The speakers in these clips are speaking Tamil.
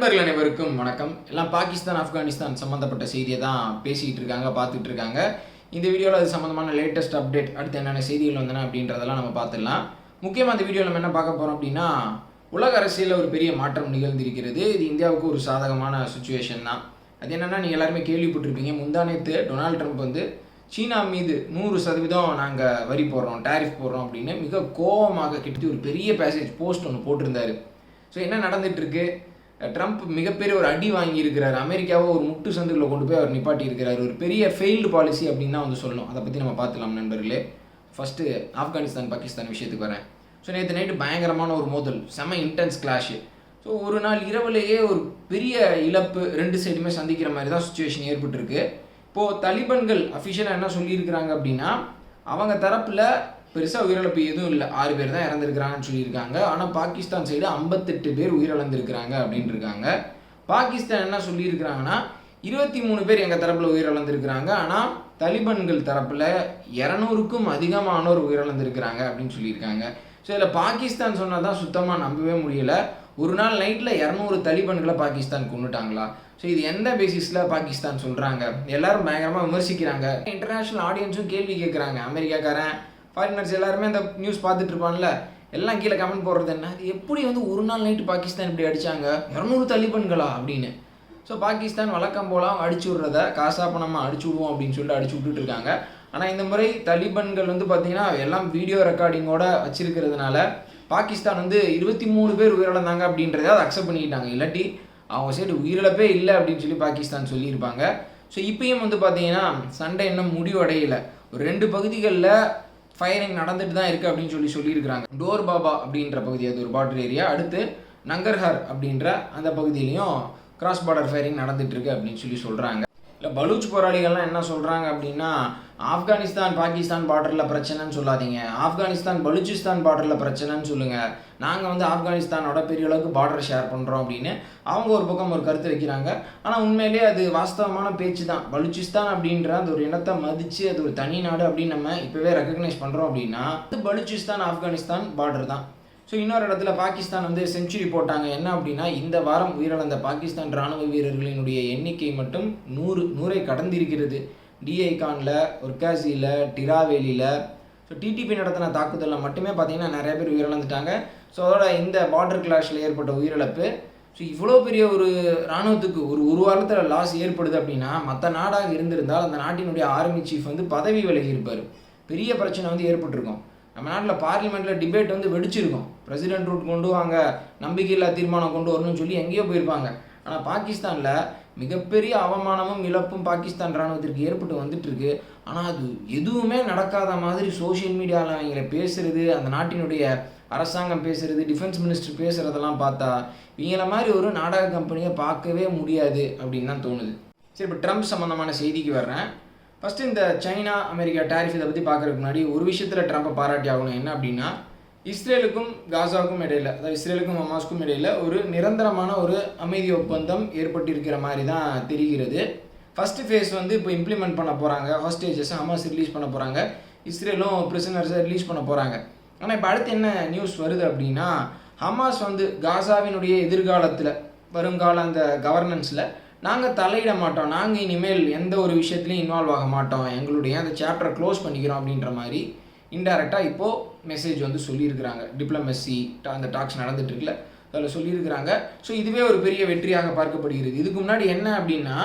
நண்பர்கள் அனைவருக்கும் வணக்கம். எல்லாம் பாகிஸ்தான் ஆப்கானிஸ்தான் சம்மந்தப்பட்ட செய்தியை தான் பேசிகிட்டு இருக்காங்க பார்த்துட்டு இருக்காங்க இந்த வீடியோவில் அது சம்மந்தமான லேட்டஸ்ட் அப்டேட் அடுத்து என்னென்ன செய்திகள் வந்தன அப்படின்றதெல்லாம் நம்ம பார்த்துடலாம். முக்கியமாக அந்த வீடியோவில் நம்ம என்ன பார்க்க போகிறோம் அப்படின்னா உலக அரசியலில் ஒரு பெரிய மாற்றம் நிகழ்ந்திருக்கிறது. இது இந்தியாவுக்கு ஒரு சாதகமான சுச்சுவேஷன் தான். அது என்னென்னா நீங்கள் எல்லாருமே கேள்விப்பட்டிருப்பீங்க முந்தானேத்து டொனால்ட் ட்ரம்ப் வந்து சீனா மீது நூறு சதவீதம் நாங்கள் வரி போடுறோம் டாரிஃப் போடுறோம் அப்படின்னு மிக கோபமாக கிட்டத்தட்ட ஒரு பெரிய பேசேஜ் போஸ்ட் ஒன்று போட்டிருந்தாரு. ஸோ என்ன நடந்துட்டு ட்ரம்ப் மிகப்பெரிய ஒரு அடி வாங்கியிருக்கிறார். அமெரிக்காவை ஒரு முட்டு சந்துக்குள்ள கொண்டு போய் அவர் நிப்பாட்டியிருக்கிறார். ஒரு பெரிய ஃபெயில்டு பாலிசி அப்படின்னு தான் வந்து சொல்லணும். அதை பற்றி நம்ம பார்த்துக்கலாம் நண்பர்களே. ஃபஸ்ட்டு ஆப்கானிஸ்தான் பாகிஸ்தான் விஷயத்துக்கு வரேன். ஸோ நேற்று நைட்டு பயங்கரமான ஒரு மோதல். செம இன்டென்ஸ் கிளாஷு ஸோ ஒரு நாள் இரவுலேயே ஒரு பெரிய இழப்பு ரெண்டு சைடுமே சந்திக்கிற மாதிரி தான் சுச்சுவேஷன் ஏற்பட்டிருக்கு. இப்போது தலிபன்கள் அஃபிஷியலாக என்ன சொல்லியிருக்கிறாங்க அப்படின்னா அவங்க தரப்பில் பெருசாக உயிரிழப்பு எதுவும் இல்லை. ஆறு பேர் தான் இறந்துருக்கிறாங்கன்னு சொல்லியிருக்காங்க. ஆனால் பாகிஸ்தான் சைடு ஐம்பத்தெட்டு பேர் உயிரிழந்திருக்கிறாங்க அப்படின்னு இருக்காங்க பாகிஸ்தான் என்ன சொல்லியிருக்கிறாங்கன்னா இருபத்தி மூணு பேர் எங்கள் தரப்பில் உயிரிழந்திருக்கிறாங்க. ஆனால் தலிபன்கள் தரப்பில் இரநூறுக்கும் அதிகமானோர் உயிரிழந்திருக்கிறாங்க அப்படின்னு சொல்லியிருக்காங்க. ஸோ இதில் பாகிஸ்தான் சொன்னால் தான் சுத்தமாக நம்பவே முடியல. ஒரு நாள் நைட்டில் இரநூறு தலிபன்களை பாகிஸ்தான் கொண்டுட்டாங்களா ஸோ இது எந்த பேசிஸில் பாகிஸ்தான் சொல்கிறாங்க எல்லாரும் பயங்கரமாக விமர்சிக்கிறாங்க. இன்டர்நேஷ்னல் ஆடியன்ஸும் கேள்வி கேட்குறாங்க அமெரிக்காக்காரன் ஃபாரினர்ஸ் எல்லாருமே அந்த நியூஸ் பார்த்துட்டு இருப்பான்ல எல்லாம் கீழே கமெண்ட் போடுறது என்ன? அது எப்படி வந்து ஒரு நாள் நைட்டு பாகிஸ்தான் இப்படி அடித்தாங்க இரநூறு தலிபன்களா அப்படின்னு. ஸோ பாகிஸ்தான் வழக்கம் போலாம் அடிச்சு விட்றத காசாப்ப பணமாக அடிச்சு விடுவோம் அப்படின்னு சொல்லிட்டு அடிச்சு விட்டுட்டு இருக்காங்க. ஆனால் இந்த முறை தலிபன்கள் வந்து பார்த்தீங்கன்னா எல்லாம் வீடியோ ரெக்கார்டிங்கோட வச்சிருக்கிறதுனால பாகிஸ்தான் வந்து இருபத்தி மூணு பேர் உயிரிழந்தாங்க அப்படின்றத அதை அக்செப்ட் பண்ணிக்கிட்டாங்க. இல்லாட்டி அவங்க சைடு உயிரிழப்பே இல்லை அப்படின்னு சொல்லி பாகிஸ்தான் சொல்லியிருப்பாங்க. ஸோ இப்பயும் வந்து பார்த்தீங்கன்னா சண்டை இன்னும் முடிவடையலை. ஒரு ரெண்டு பகுதிகளில் ஃபயரிங் நடந்துட்டு தான் இருக்குது அப்படின்னு சொல்லி சொல்லியிருக்கிறாங்க. டோர் பாபா அப்படின்ற பகுதி அது ஒரு பார்டர் ஏரியா அடுத்து நங்கர்ஹர் அப்படின்ற அந்த பகுதியிலையும் கிராஸ் பார்டர் ஃபயரிங் நடந்துட்டு இருக்கு அப்படின்னு சொல்லி சொல்கிறாங்க இல்லை பலூச் போராளிகள்லாம் என்ன சொல்கிறாங்க அப்படின்னா ஆப்கானிஸ்தான் பாகிஸ்தான் பார்டரில் பிரச்சனைன்னு சொல்லாதீங்க. ஆப்கானிஸ்தான் பலூச்சிஸ்தான் பார்டரில் பிரச்சனைன்னு சொல்லுங்கள் நாங்கள் வந்து ஆப்கானிஸ்தானோட பெரிய அளவுக்கு பார்டர் ஷேர் பண்ணுறோம் அப்படின்னு அவங்க ஒரு பக்கம் ஒரு கருத்து வைக்கிறாங்க. ஆனால் உண்மையிலேயே அது வாஸ்தவமான பேச்சு தான். பலூச்சிஸ்தான் அப்படின்ற அந்த ஒரு இனத்தை மதித்து அது ஒரு தனி நாடு அப்படின்னு நம்ம இப்போவே ரெக்கக்னைஸ் பண்ணுறோம் அப்படின்னா அது பலூச்சிஸ்தான் ஆப்கானிஸ்தான் பார்டர் தான். ஸோ இன்னொரு இடத்துல பாகிஸ்தான் வந்து செஞ்சுரி போட்டாங்க. என்ன அப்படின்னா இந்த வாரம் உயிரிழந்த பாகிஸ்தான் ராணுவ வீரர்களினுடைய எண்ணிக்கை மட்டும் நூறு நூறை கடந்திருக்கிறது. டிஐகானில் ஒர்காசியில் டிராவேலியில் ஸோ டிடிபி நடத்தின தாக்குதலில் மட்டுமே பார்த்தீங்கன்னா நிறைய பேர் உயிரிழந்துட்டாங்க. ஸோ அதோட இந்த பார்டர் கிளாஷில் ஏற்பட்ட உயிரிழப்பு. ஸோ இவ்வளோ பெரிய ஒரு இராணுவத்துக்கு ஒரு ஒரு வாரத்தில் லாஸ் ஏற்படுது அப்படின்னா மற்ற நாடாக இருந்திருந்தால் அந்த நாட்டினுடைய ஆர்மி சீஃப் வந்து பதவி விலகி இருப்பார். பெரிய பிரச்சனை வந்து ஏற்பட்டிருக்கும். நம்ம நாட்டில் பார்லிமெண்ட்டில் டிபேட் வந்து வெடிச்சிருக்கும். பிரசிடென்ட் ரூட் கொண்டு வாங்க நம்பிக்கையில்லா தீர்மானம் கொண்டு வரணும்னு சொல்லி எங்கேயோ போயிருப்பாங்க. ஆனால் பாகிஸ்தானில் மிகப்பெரிய அவமானமும் இழப்பும் பாகிஸ்தான் இராணுவத்திற்கு ஏற்பட்டு வந்துட்டுருக்கு. ஆனால் அது எதுவுமே நடக்காத மாதிரி சோஷியல் மீடியாவில் அவங்கள பேசுகிறது அந்த நாட்டினுடைய அரசாங்கம் பேசுகிறது டிஃபென்ஸ் மினிஸ்டர் பேசுகிறதெல்லாம் பார்த்தா இவங்கள மாதிரி ஒரு நாடக கம்பெனியை பார்க்கவே முடியாது அப்படின்னு தான் தோணுது. சரி இப்போ ட்ரம்ப் சம்மந்தமான செய்திக்கு வர்றேன். ஃபஸ்ட்டு இந்த சைனா அமெரிக்கா டேரிஃப் இதை பற்றி பார்க்குறதுக்கு முன்னாடி ஒரு விஷயத்தில் ட்ரம்ப்பை பாராட்டி ஆகணும். என்ன அப்படின்னா இஸ்ரேலுக்கும் காசாவுக்கும் இடையில அதாவது இஸ்ரேலுக்கும் ஹமாஸ்க்கும் இடையில ஒரு நிரந்தரமான ஒரு அமைதி ஒப்பந்தம் ஏற்பட்டிருக்கிற மாதிரி தான் தெரிகிறது. ஃபஸ்ட்டு ஃபேஸ் வந்து இப்போ இம்ப்ளிமெண்ட் பண்ண போகிறாங்க ஹாஸ்டேஜஸ் ஹமாஸ் ரிலீஸ் பண்ண போகிறாங்க இஸ்ரேலும் பிரிசனர்ஸை ரிலீஸ் பண்ண போகிறாங்க ஆனால் இப்போ அடுத்து என்ன நியூஸ் வருது அப்படின்னா ஹமாஸ் வந்து காசாவினுடைய எதிர்காலத்தில் வருங்கால அந்த கவர்னன்ஸில் நாங்கள் தலையிட மாட்டோம். நாங்கள் இனிமேல் எந்த ஒரு விஷயத்துலையும் இன்வால்வ் ஆக மாட்டோம். எங்களுடைய அந்த சாப்டரை க்ளோஸ் பண்ணிக்கிறோம் அப்படின்ற மாதிரி இன்டெரக்டாக இப்போது மெசேஜ் வந்து சொல்லியிருக்கிறாங்க. டிப்ளமசி அந்த டாக்ஸ் நடந்துட்டு இருக்குல்ல. அதில் சொல்லியிருக்கிறாங்க. ஸோ இதுவே ஒரு பெரிய வெற்றியாக பார்க்கப்படுகிறது. இதுக்கு முன்னாடி என்ன அப்படின்னா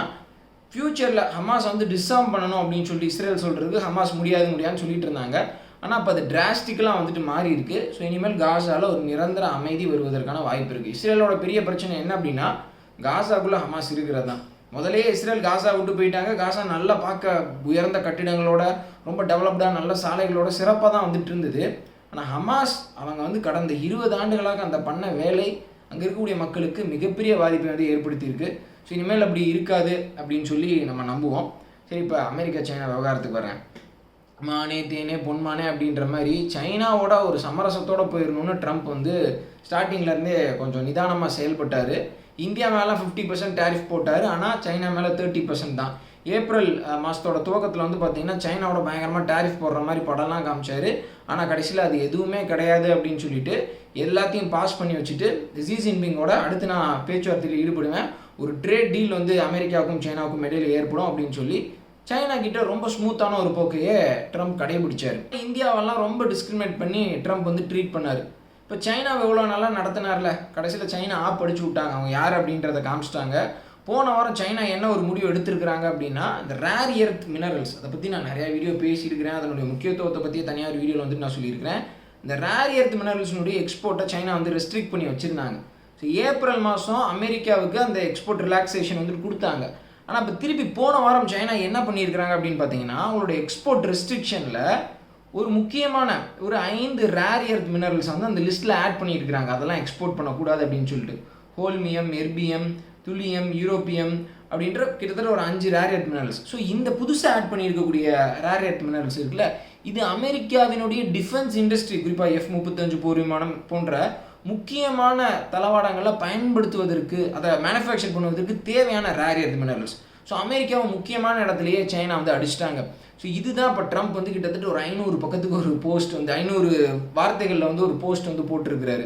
ஃப்யூச்சரில் ஹமாஸ் வந்து டிஸ்ஆர்ம் பண்ணணும் அப்படின்னு சொல்லிட்டு இஸ்ரேல் சொல்கிறது ஹமாஸ் முடியாது முடியாதுன்னு சொல்லிட்டு இருந்தாங்க. ஆனால் இப்போ அது டிராஸ்டிக்கலாக வந்துட்டு மாறி இருக்குது ஸோ இனிமேல் காசாவில் ஒரு நிரந்தர அமைதி வருவதற்கான வாய்ப்பு இருக்குது இஸ்ரேலோட பெரிய பிரச்சனை என்ன அப்படின்னா காசாக்குள்ளே ஹமாஸ் இருக்கிறது தான் முதலே இஸ்ரேல் காசா விட்டு போயிட்டாங்க. காசா நல்லா பார்க்க உயர்ந்த கட்டிடங்களோட ரொம்ப டெவலப்டாக நல்ல சாலைகளோட சிறப்பாக தான் வந்துட்டு இருந்தது. ஆனால் ஹமாஸ் அவங்க வந்து கடந்த இருபது ஆண்டுகளாக அந்த பண்ண வேலை அங்கே இருக்கக்கூடிய மக்களுக்கு மிகப்பெரிய பாதிப்பை வந்து ஏற்படுத்தியிருக்கு. ஸோ இனிமேல் அப்படி இருக்காது அப்படின்னு சொல்லி நம்ம நம்புவோம். சரி இப்போ அமெரிக்கா சைனா விவகாரத்துக்கு வரேன் மானே தேனே பொன்மானே அப்படின்ற மாதிரி சைனாவோட ஒரு சமரசத்தோட போயிடணும்னு ட்ரம்ப் வந்து ஸ்டார்டிங்லேருந்தே கொஞ்சம் நிதானமாக செயல்பட்டார். இந்தியா மேலே ஃபிஃப்டி பர்சன்ட் டேரிஃப் போட்டார் ஆனால் சைனா மேலே தேர்ட்டி பர்சன்ட் தான். ஏப்ரல் மாதத்தோட துவக்கத்தில் வந்து பார்த்தீங்கன்னா சைனாவோட பயங்கரமாக டேரிஃப் போடுற மாதிரி படம்லாம் காமிச்சார். ஆனால் கடைசியில் அது எதுவுமே கிடையாது அப்படின்னு சொல்லிட்டு எல்லாத்தையும் பாஸ் பண்ணி வச்சுட்டு ஜி ஜின்பிங்கோட அடுத்து நான் பேச்சுவார்த்தையில் ஈடுபடுவேன். ஒரு ட்ரேட் டீல் வந்து அமெரிக்காவுக்கும் சைனாவுக்கும் இடையில் ஏற்படும் அப்படின்னு சொல்லி சைனா கிட்ட ரொம்ப ஸ்மூத்தான ஒரு போக்கையே ட்ரம்ப் கடைபிடிச்சார். இந்தியாவெல்லாம் ரொம்ப டிஸ்கிரிமினேட் பண்ணி ட்ரம்ப் வந்து ட்ரீட் பண்ணார். இப்போ சைனா எவ்வளோ நல்லா நடத்தினார்ல? கடைசியில் சைனா ஆப் அடிச்சு விட்டாங்க. அவங்க யார் அப்படின்றத காமிச்சிட்டாங்க. போன வாரம் சைனா என்ன ஒரு முடிவு எடுத்திருக்கிறாங்க அப்படின்னா இந்த ரேர் எர்த் மினரல்ஸ் அதை பற்றி நான் நிறையா வீடியோ பேசியிருக்கிறேன். அதனுடைய முக்கியத்துவத்தை பற்றி தனியாக ஒரு வீடியோவில் வந்து நான் சொல்லியிருக்கிறேன். இந்த ரேர் எர்த் மினரல்ஸ்னுடைய எக்ஸ்போர்ட்டை சைனா வந்து ரெஸ்ட்ரிக்ட் பண்ணி வச்சுருந்தாங்க. ஸோ ஏப்ரல் மாதம் அமெரிக்காவுக்கு அந்த எக்ஸ்போர்ட் ரிலாக்ஸேஷன் வந்து கொடுத்தாங்க. ஆனால் இப்போ திருப்பி போன வாரம் சைனா என்ன பண்ணியிருக்கிறாங்க அப்படின்னு பார்த்தீங்கன்னா அவங்களோட எக்ஸ்போர்ட் ரெஸ்ட்ரிக்ஷனில் ஒரு முக்கியமான ஒரு ஐந்து ரேர் எர்த் மினரல்ஸ் வந்து அந்த லிஸ்ட்டில் ஆட் பண்ணியிருக்கிறாங்க. அதெல்லாம் எக்ஸ்போர்ட் பண்ணக்கூடாது அப்படின்னு சொல்லிட்டு. ஹோல்மியம் எர்பியம் துலியம் யூரோப்பியம் அப்படின்ற கிட்டத்தட்ட ஒரு அஞ்சு ரேர் எர்த் மினரல்ஸ் ஸோ இந்த புதுசாக ஆட் பண்ணியிருக்கக்கூடிய ரேர் எர்த் மினரல்ஸ் இருக்குல்ல இது அமெரிக்காவினுடைய டிஃபென்ஸ் இண்டஸ்ட்ரி குறிப்பாக எஃப் முப்பத்தஞ்சு போர் விமானம் போன்ற முக்கியமான தளவாடங்களை பயன்படுத்துவதற்கு அதை மேனுஃபேக்சர் பண்ணுவதற்கு தேவையான ரேர் எர்த் மினரல்ஸ் ஸோ அமெரிக்காவை முக்கியமான இடத்துலையே சைனா வந்து அடிச்சிட்டாங்க. ஸோ இதுதான் இப்போ ட்ரம்ப் வந்து கிட்டத்தட்ட ஒரு ஐநூறு பக்கத்துக்கு ஒரு போஸ்ட் வந்து ஐநூறு வார்த்தைகளில் வந்து ஒரு போஸ்ட் வந்து போட்டிருக்கிறாரு.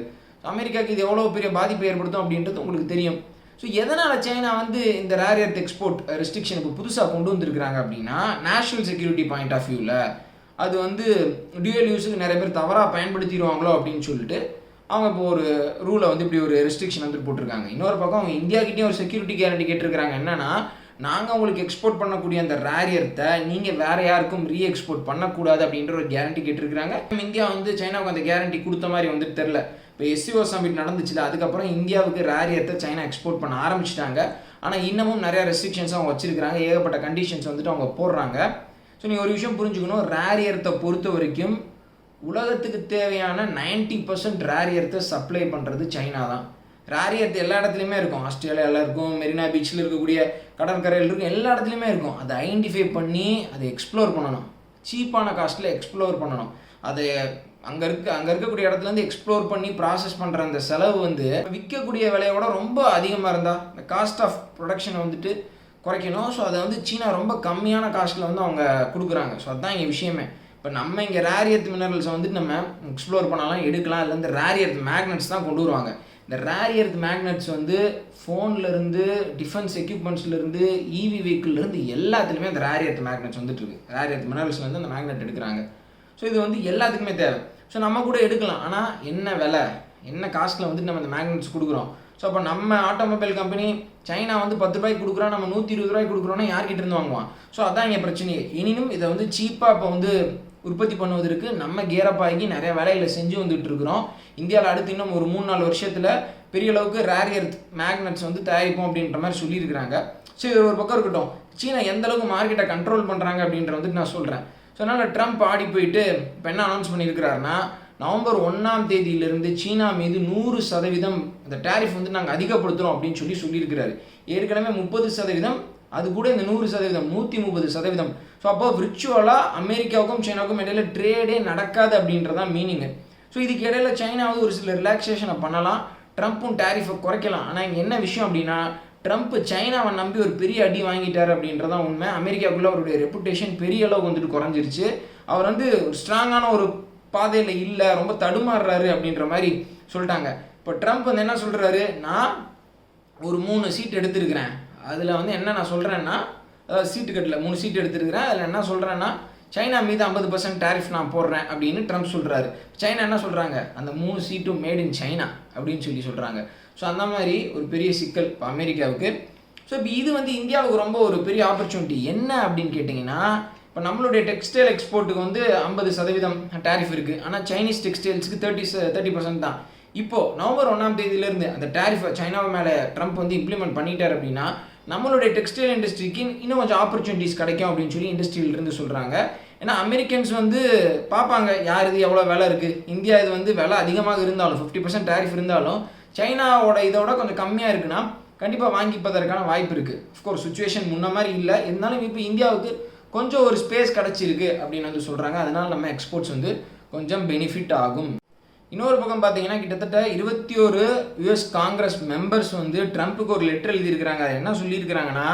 அமெரிக்காவுக்கு இது எவ்வளோ பெரிய பாதிப்பு ஏற்படுத்தும் அப்படின்றது உங்களுக்கு தெரியும். ஸோ எதனால் சைனா வந்து இந்த ரேர் எர்த் எக்ஸ்போர்ட் ரெஸ்ட்ரிக்ஷன் இப்போ புதுசாக கொண்டு வந்திருக்கிறாங்க அப்படின்னா நேஷனல் செக்யூரிட்டி பாயிண்ட் ஆஃப் வியூவில் அது வந்து டியூயல் யூஸுக்கு நிறைய பேர் தவறாக பயன்படுத்திடுவாங்களோ அப்படின்னு சொல்லிட்டு அவங்க இப்போ ஒரு ரூலை வந்து இப்படி ஒரு ரெஸ்ட்ரிக்ஷன் வந்து போட்டிருக்காங்க. இன்னொரு பக்கம் அவங்க இந்தியாக்கிட்டேயும் ஒரு செக்யூரிட்டி கேரண்டி கேட்டிருக்கிறாங்க. என்னன்னா நாங்கள் உங்களுக்கு எக்ஸ்போர்ட் பண்ணக்கூடிய அந்த ரேரியத்தை நீங்கள் வேற யாருக்கும் ரீ எக்ஸ்போர்ட் பண்ணக்கூடாது அப்படின்ற ஒரு கேரண்டி கேட்டிருக்கிறாங்க. இந்தியா வந்து சைனாவுக்கு அந்த கேரண்டி கொடுத்த மாதிரி வந்து தெரில இப்போ எஸ்சிஓ சமிட் நடந்துச்சுல அதுக்கப்புறம் இந்தியாவுக்கு ரேரியத்தை சைனா எக்ஸ்போர்ட் பண்ண ஆரம்பிச்சிட்டாங்க. ஆனால் இன்னமும் நிறைய ரெஸ்ட்ரிக்ஷன்ஸ் அவங்க வச்சிருக்கிறாங்க. ஏகப்பட்ட கண்டிஷன்ஸ் வந்துட்டு அவங்க போடுறாங்க. ஸோ நீங்கள் ஒரு விஷயம் புரிஞ்சுக்கணும் ரேரியத்தை பொறுத்த வரைக்கும் உலகத்துக்கு தேவையான 90% பர்சன்ட் ரேரியத்தை சப்ளை பண்ணுறது சைனா தான் ரேரியத் எல்லா இடத்துலையுமே இருக்கும். ஆஸ்திரேலியாவில் இருக்கும் மெரினா பீச்சில் இருக்கக்கூடிய கடற்கரையில் இருக்கும் எல்லா இடத்துலையுமே இருக்கும். அதை ஐடென்டிஃபை பண்ணி அதை எக்ஸ்ப்ளோர் பண்ணணும். சீப்பான காஸ்ட்டில் எக்ஸ்ப்ளோர் பண்ணணும். அதை அங்கே இருக்க அங்கே இருக்கக்கூடிய இடத்துலேருந்து எக்ஸ்ப்ளோர் பண்ணி ப்ராசஸ் பண்ணுற அந்த செலவு வந்து விற்கக்கூடிய விலையோட ரொம்ப அதிகமாக இருந்தால் இந்த காஸ்ட் ஆஃப் ப்ரொடக்ஷனை வந்துட்டு குறைக்கணும். ஸோ அதை வந்து சீனா ரொம்ப கம்மியான காஸ்ட்டில் வந்து அவங்க கொடுக்குறாங்க. ஸோ அதுதான் இங்கே விஷயமே. இப்போ நம்ம இங்கே ரேரியத் மினரல்ஸை வந்துட்டு நம்ம எக்ஸ்ப்ளோர் பண்ணலாம் எடுக்கலாம். இல்லை இந்த ரேரியத் மேக்னெட்ஸ் தான் கொண்டு வருவாங்க. இந்த ரேரியர்த் மேக்னெட்ஸ் வந்து ஃபோன்லேருந்து டிஃபென்ஸ் எக்யூப்மெண்ட்ஸ்லேருந்து இவி வெஹிக்கிள்லேருந்து எல்லாத்துலேயுமே அந்த ரேரியர்த் மேக்னெட்ஸ் வந்துட்டுருக்கு இருக்கு. ரேரியர்த் மினரல்ஸ்லேருந்து அந்த மேக்னெட் எடுக்கிறாங்க. ஸோ இது வந்து எல்லாத்துக்குமே தேவை. ஸோ நம்ம கூட எடுக்கலாம். ஆனால் என்ன விலை? என்ன காஸ்ட்டில் வந்துட்டு நம்ம அந்த மேக்னெட்ஸ் கொடுக்குறோம்? ஸோ அப்போ நம்ம ஆட்டோமொபைல் கம்பெனி சைனா வந்து பத்து ரூபாய்க்கு கொடுக்குறோம் நம்ம நூற்றி இருபது ரூபாய்க்கு கொடுக்குறோன்னா யார்கிட்ட இருந்து வாங்குவான்? ஸோ அதான் இங்கே பிரச்சனையே. எனினும் இதை வந்து சீப்பாக இப்போ வந்து உற்பத்தி பண்ணுவதற்கு நம்ம கேரப் ஆகி நிறைய வேலைகளை செஞ்சு வந்துட்டு இருக்கிறோம் இந்தியாவில் அடுத்து இன்னும் ஒரு மூணு நாலு வருஷத்தில் பெரிய அளவுக்கு ரேர் எர்த் வந்து தயாரிப்போம் அப்படின்ற மாதிரி சொல்லியிருக்கிறாங்க. ஸோ இது ஒரு பக்கம் இருக்கட்டும். சீனா எந்த அளவுக்கு மார்க்கெட்டை கண்ட்ரோல் பண்ணுறாங்க அப்படின்ற வந்துட்டு நான் சொல்கிறேன் ஸோ அதனால் ட்ரம்ப் ஆடி போயிட்டு இப்போ என்ன அனௌன்ஸ் பண்ணியிருக்கிறாருன்னா நவம்பர் ஒன்றாம் தேதியிலிருந்து சீனா மீது நூறு சதவீதம் அந்த டேரிஃப் வந்து நாங்கள் அதிகப்படுத்துகிறோம் அப்படின்னு சொல்லி சொல்லியிருக்கிறாரு. ஏற்கனவே முப்பது சதவீதம் அது கூட இந்த நூறு சதவீதம் நூற்றி முப்பது சதவீதம். ஸோ அப்போ விர்ச்சுவலாக அமெரிக்காவுக்கும் சைனாவுக்கும் இடையில ட்ரேடே நடக்காது அப்படின்றதான் மீனிங்கு ஸோ இதுக்கு இடையில சைனாவது ஒரு சில ரிலாக்ஸேஷனை பண்ணலாம். ட்ரம்ப்பும் டேரிஃபை குறைக்கலாம். ஆனால் இங்கே என்ன விஷயம் அப்படின்னா ட்ரம்ப் சைனாவை நம்பி ஒரு பெரிய அடி வாங்கிட்டார் அப்படின்றதான் உண்மை. அமெரிக்காவுக்குள்ள அவருடைய ரெப்புடேஷன் பெரிய அளவுக்கு வந்துட்டு குறைஞ்சிருச்சு. அவர் வந்து ஸ்ட்ராங்கான ஒரு பாதையில் இல்லை ரொம்ப தடுமாறுறாரு அப்படின்ற மாதிரி சொல்லிட்டாங்க. இப்போ ட்ரம்ப் வந்து என்ன சொல்கிறாரு நான் ஒரு மூணு சீட் எடுத்திருக்கிறேன். அதில் வந்து என்ன நான் சொல்கிறேன்னா அதாவது சீட்டு கட்டில் மூணு சீட் எடுத்துருக்கிறேன். அதில் என்ன சொல்கிறேன்னா சைனா மீது ஐம்பது பர்சன்ட் டேரிஃப் நான் போடுறேன் அப்படின்னு ட்ரம்ப் சொல்கிறாரு சைனா என்ன சொல்கிறாங்க அந்த மூணு சீட்டும் மேட் இன் சைனா அப்படின்னு சொல்லி சொல்கிறாங்க ஸோ அந்த மாதிரி ஒரு பெரிய சிக்கல் இப்போ அமெரிக்காவுக்கு. ஸோ இப்போ இது வந்து இந்தியாவுக்கு ரொம்ப ஒரு பெரிய ஆப்பர்ச்சுனிட்டி என்ன அப்படின்னு கேட்டிங்கன்னா இப்போ நம்மளுடைய டெக்ஸ்டைல் எக்ஸ்போர்ட்டுக்கு வந்து ஐம்பது சதவீதம் டேரிஃப் இருக்குது ஆனால் சைனீஸ் டெக்ஸ்டைல்ஸுக்கு தேர்ட்டி தேர்ட்டி பர்சன்ட் தான். இப்போது நவம்பர் ஒன்றாம் தேதியிலேருந்து அந்த டேரிஃபை சைனாவை மேலே ட்ரம்ப் வந்து இம்ப்ளிமெண்ட் பண்ணிட்டார் அப்படின்னா நம்மளுடைய டெக்ஸ்டைல் இண்டஸ்ட்ரிக்கு இன்னும் கொஞ்சம் ஆப்பர்ச்சுனிட்டிஸ் கிடைக்கும் அப்படின்னு சொல்லி இண்டஸ்ட்ரியிலிருந்து சொல்கிறாங்க ஏன்னா அமெரிக்கன்ஸ் வந்து பார்ப்பாங்க யார் இது எவ்வளோ விலை இருக்குது இந்தியா இது வந்து விலை அதிகமாக இருந்தாலும் ஃபிஃப்டி பர்சன்ட் டேரிஃப் இருந்தாலும் சைனாவோட இதோட கொஞ்சம் கம்மியாக இருக்குன்னா கண்டிப்பாக வாங்கிப்பதற்கான வாய்ப்பு இருக்குது அஃப்கோர்ஸ் சுச்சுவேஷன் முன்ன மாதிரி இல்லை. இருந்தாலும் இப்போ இந்தியாவுக்கு கொஞ்சம் ஒரு ஸ்பேஸ் கிடச்சிருக்கு அப்படின்னு வந்து சொல்கிறாங்க அதனால் நம்ம எக்ஸ்போர்ட்ஸ் வந்து கொஞ்சம் பெனிஃபிட் ஆகும். இன்னொரு பக்கம் பார்த்தீங்கன்னா கிட்டத்தட்ட இருபத்தி ஒரு யுஎஸ் காங்கிரஸ் மெம்பர்ஸ் வந்து ட்ரம்ப்புக்கு ஒரு லெட்டர் எழுதியிருக்கிறாங்க. அதை என்ன சொல்லியிருக்கிறாங்கன்னா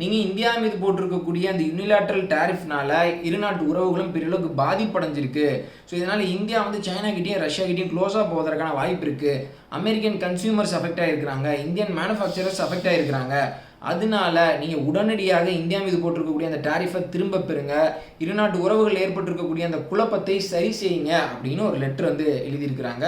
நீங்கள் இந்தியா மீது போட்டிருக்கக்கூடிய அந்த யூனிலாட்ரல் டேரிஃப்னால இரு நாட்டு உறவுகளும் பெரிய அளவுக்கு பாதிப்படைஞ்சிருக்கு. ஸோ இதனால் இந்தியா வந்து சைனா கிட்டேயும் ரஷ்யா கிட்டேயும் க்ளோஸாக போவதற்கான வாய்ப்பு இருக்குது அமெரிக்கன் கன்சியூமர்ஸ் அஃபெக்ட் ஆகிருக்கிறாங்க இந்தியன் மேனுஃபேக்சரர்ஸ் அஃபெக்ட் ஆகிருக்கிறாங்க அதனால நீங்கள் உடனடியாக இந்தியா மீது போட்டிருக்கக்கூடிய அந்த டாரிஃபை திரும்ப பெறுங்க. இரு நாட்டு உறவுகள் ஏற்பட்டிருக்கக்கூடிய அந்த குழப்பத்தை சரி செய்யுங்க அப்படின்னு ஒரு லெட்டர் வந்து எழுதியிருக்கிறாங்க.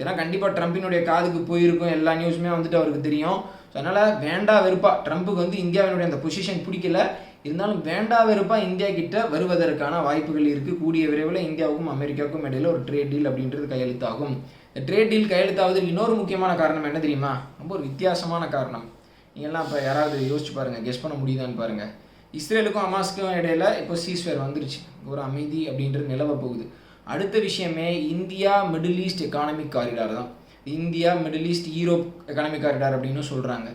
ஏன்னா கண்டிப்பாக ட்ரம்பினுடைய காதுக்கு போயிருக்கும். எல்லா நியூஸுமே வந்துட்டு அவருக்கு தெரியும். ஸோ அதனால் வேண்டா வெறுப்பா ட்ரம்ப்புக்கு வந்து இந்தியாவினுடைய அந்த பொசிஷன் பிடிக்கல. இருந்தாலும் வேண்டா வெறுப்பா இந்தியா கிட்ட வருவதற்கான வாய்ப்புகள் இருக்குது கூடிய விரைவில் இந்தியாவுக்கும் அமெரிக்காவுக்கும் இடையில ஒரு ட்ரேட் டீல் அப்படின்றது கையெழுத்தாகும். இந்த ட்ரேட் டீல் கையெழுத்தாவது இன்னொரு முக்கியமான காரணம் என்ன தெரியுமா? ரொம்ப ஒரு வித்தியாசமான காரணம். நீங்கள்லாம் இப்போ யாராவது யோசிச்சு பாருங்கள் கெஸ் பண்ண முடியுதான்னு பாருங்கள் இஸ்ரேலுக்கும் அமாஸ்க்கும் இடையில இப்போ சீஸ்வேர் வந்துருச்சு. ஒரு அமைதி அப்படின்றது நிலவ போகுது. அடுத்த விஷயமே India middle east economic corridor தான். India middle east Europe economic corridor அப்படின்னு சொல்கிறாங்க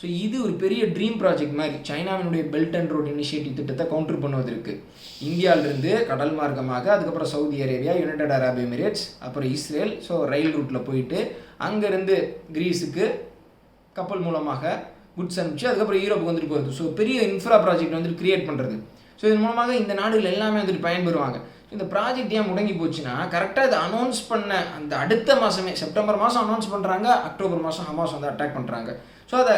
ஸோ இது ஒரு பெரிய ட்ரீம் ப்ராஜெக்ட் மாதிரி. சைனாவினுடைய பெல்ட் அண்ட் ரோட் இனிஷியேட்டிவ் திட்டத்தை கவுண்டர் பண்ணுவதற்கு. இந்தியாவிலிருந்து கடல் மார்க்கமாக அதுக்கப்புறம் Saudi Arabia United Arab Emirates அப்புறம் இஸ்ரேல். ஸோ ரயில் ரூட்டில் போயிட்டு அங்கேருந்து கிரீஸுக்கு கப்பல் மூலமாக குட்ஸ் அனுப்பிச்சு அதுக்கப்புறம் யூரோப்புக்கு வந்துட்டு போகுது ஸோ பெரிய இன்ஃப்ரா ப்ராஜெக்ட் வந்துட்டு கிரியேட் பண்ணுறது ஸோ இதன் மூலமாக இந்த நாடுகள் எல்லாமே வந்துட்டு பயன்பெறுவாங்க. இந்த ப்ராஜெக்ட் ஏன் முடங்கி போச்சுன்னா கரெக்டாக இதை அனௌன்ஸ் பண்ண அந்த அடுத்த மாதமே செப்டம்பர் மாதம் அனௌன்ஸ் பண்ணுறாங்க அக்டோபர் மாதம் ஹமாஸ் வந்து அட்டாக் பண்ணுறாங்க ஸோ அதை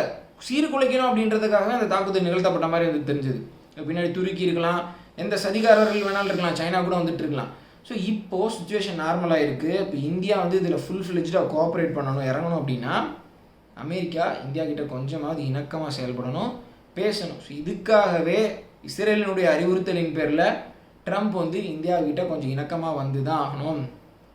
சீர்குலைக்கணும் அப்படின்றதுக்காக அந்த தாக்குதல் நிகழ்த்தப்பட்ட மாதிரி வந்து தெரிஞ்சது. பின்னாடி துருக்கி இருக்கலாம் எந்த சதிகாரர்கள் வேணாலும் இருக்கலாம் சைனா கூட வந்துட்டு இருக்கலாம். ஸோ இப்போது சுச்சுவேஷன் நார்மலாக இருக்குது இப்போ இந்தியா வந்து இதில் ஃபுல் ஃபிளெஜ்டாக கோஆப்ரேட் பண்ணணும் இறங்கணும் அப்படின்னா அமெரிக்கா இந்தியா கிட்ட கொஞ்சமாவது இணக்கமாக செயல்படணும் பேசணும். ஸோ இதுக்காகவே இஸ்ரேலினுடைய அறிவுறுத்தலின் பேரில் ட்ரம்ப் வந்து இந்தியா கிட்ட கொஞ்சம் இணக்கமாக வந்து தான் ஆகணும்.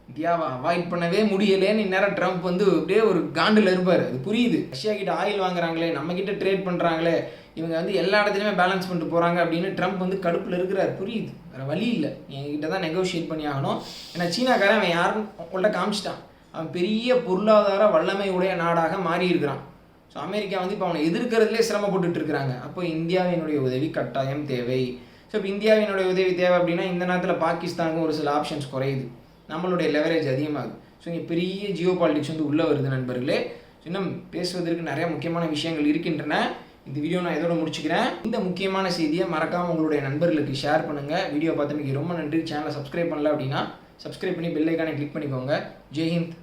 இந்தியாவை அவாய்ட் பண்ணவே முடியலேன்னு இந்நேரம் ட்ரம்ப் வந்து அப்படியே ஒரு காண்டில் இருப்பார். அது புரியுது. ரஷ்யா கிட்ட ஆயில் வாங்குறாங்களே நம்ம கிட்ட ட்ரேட் பண்ணுறாங்களே இவங்க வந்து எல்லா இடத்துலையுமே பேலன்ஸ் பண்ணிட்டு போகிறாங்க அப்படின்னு ட்ரம்ப் வந்து கடுப்பில் இருக்கிறார். புரியுது. வேறு வழி இல்லை. எங்ககிட்ட தான் நெகோஷியேட் பண்ணி ஆகணும். ஏன்னா சீனாக்காரன் அவன் யாரும் உங்கள்கிட்ட காமிச்சிட்டான். அவன் பெரிய பொருளாதார வல்லமை உடைய நாடாக மாறியிருக்கிறான். ஸோ அமெரிக்கா வந்து இப்போ அவனை எதிர்க்கிறதுலே சிரமப்பட்டுட்டு இருக்கிறாங்க. அப்போ இந்தியாவினுடைய உதவி கட்டாயம் தேவை. ஸோ இப்போ இந்தியாவினுடைய உதவி தேவை அப்படின்னா இந்த நேரத்தில் பாகிஸ்தானுக்கும் ஒரு சில ஆப்ஷன்ஸ் குறையுது. நம்மளுடைய லெவரேஜ் அதிகமாகுது. ஸோ இங்கே பெரிய ஜியோ பாலிடிக்ஸ் வந்து உள்ளே வருது நண்பர்களே. இன்னும் பேசுவதற்கு நிறைய முக்கியமான விஷயங்கள் இருக்கின்றன. இந்த வீடியோ நான் இதோட முடிச்சுக்கிறேன். இந்த முக்கியமான செய்தியை மறக்காமல் உங்களுடைய நண்பர்களுக்கு ஷேர் பண்ணுங்கள் வீடியோ பார்த்தமைக்கு ரொம்ப நன்றி. சேனலை சப்ஸ்கிரைப் பண்ணல அப்படின்னா சப்ஸ்கிரைப் பண்ணி பெல்லைக்கானே கிளிக் பண்ணிக்கோங்க. ஜெய்ஹிந்த்